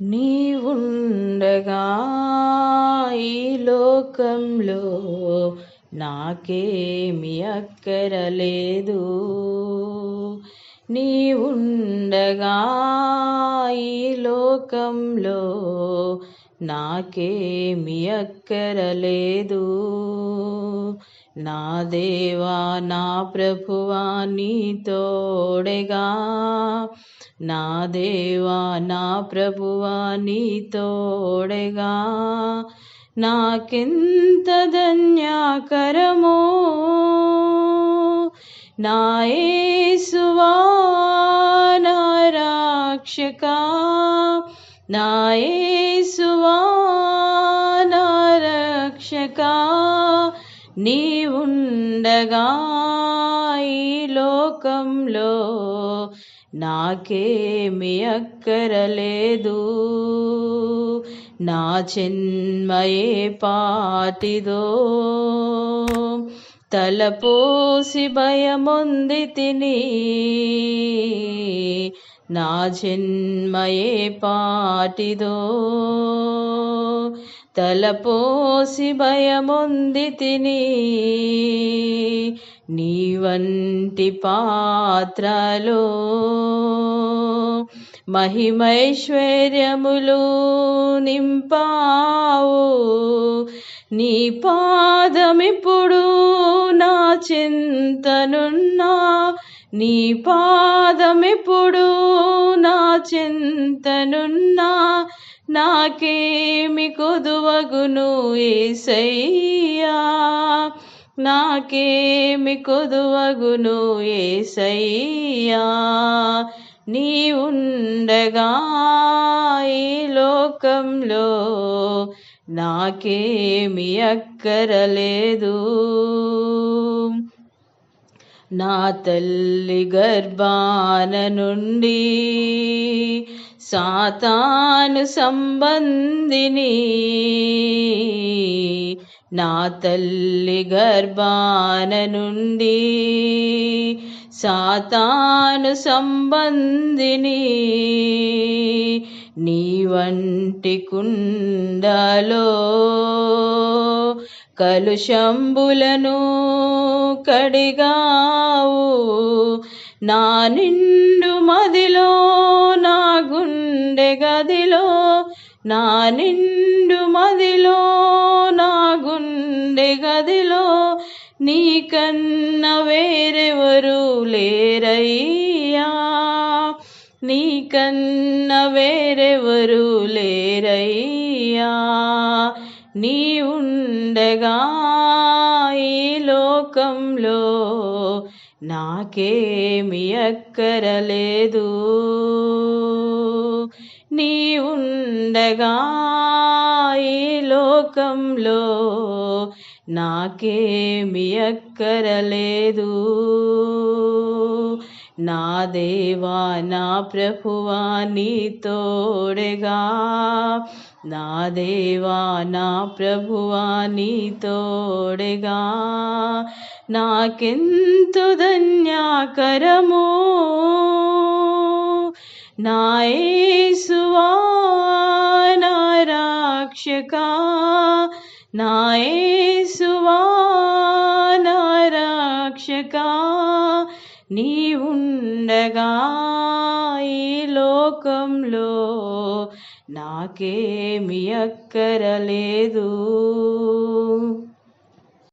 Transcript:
నీవుండగా ఈ లోకంలో నాకేమి అక్కరలేదు. నీవుండగా ఈ లోకంలో నాకేమి అక్కరలేదు. నా దేవా నా ప్రభువా నీ తోడెగా నా దేవా నా ప్రభువా నీ తోడెగా నాకెంత ధన్యాకరమో నాయసువా నా రక్షక నీవుండగా ఈ లోకంలో నాకేమి అక్కరలేదు. నా జన్మయే పాటిదో. తలపోసి భయముంది తిని. నా జన్మయే పాటిదో. తలపోసి భయముంది తిని నీ వంటి పాత్రలో మహిమైశ్వర్యములు నింపావు. నీ పాదమిప్పుడు నా చింతనున్నా నీ పాదమిప్పుడు నా చింతనున్నా నాకేమి కొదువగును ఏసయ్యా? నాకేమి కొదువగును ఏసయ్యా? నీ ఉండగా ఈ లోకంలో నాకేమి అక్కరలేదు. నా తల్లి గర్భాన నుండి సాతాను సంబంధిని నా తల్లి గర్భాన నుండి సాతాను సంబంధిని నీ వంటి కుండలో కలుషంబులను కడిగావు. నా నిండు మదిలో గుండె గదిలో నా నిండు మదిలో నా గుండె గదిలో నీకన్నా వేరెవరు లేరయ్యా. నీకన్నా వేరెవరు లేరయ్యా. నీ ఉండగా ఈ లోకంలో నాకేమి అక్కరలేదు. నాకేమి అక్కరలేదు నా దేవా నా ప్రభువా నీ తోడెగా నా దేవా నా ప్రభువా నీ తోడెగా నాకెంతో ధన్యాకరము నాయసువా నా రక్షక నాయసువా నా రక్షక నీ ఉండగా ఈ లోకంలో నాకేమి అక్కరలేదు.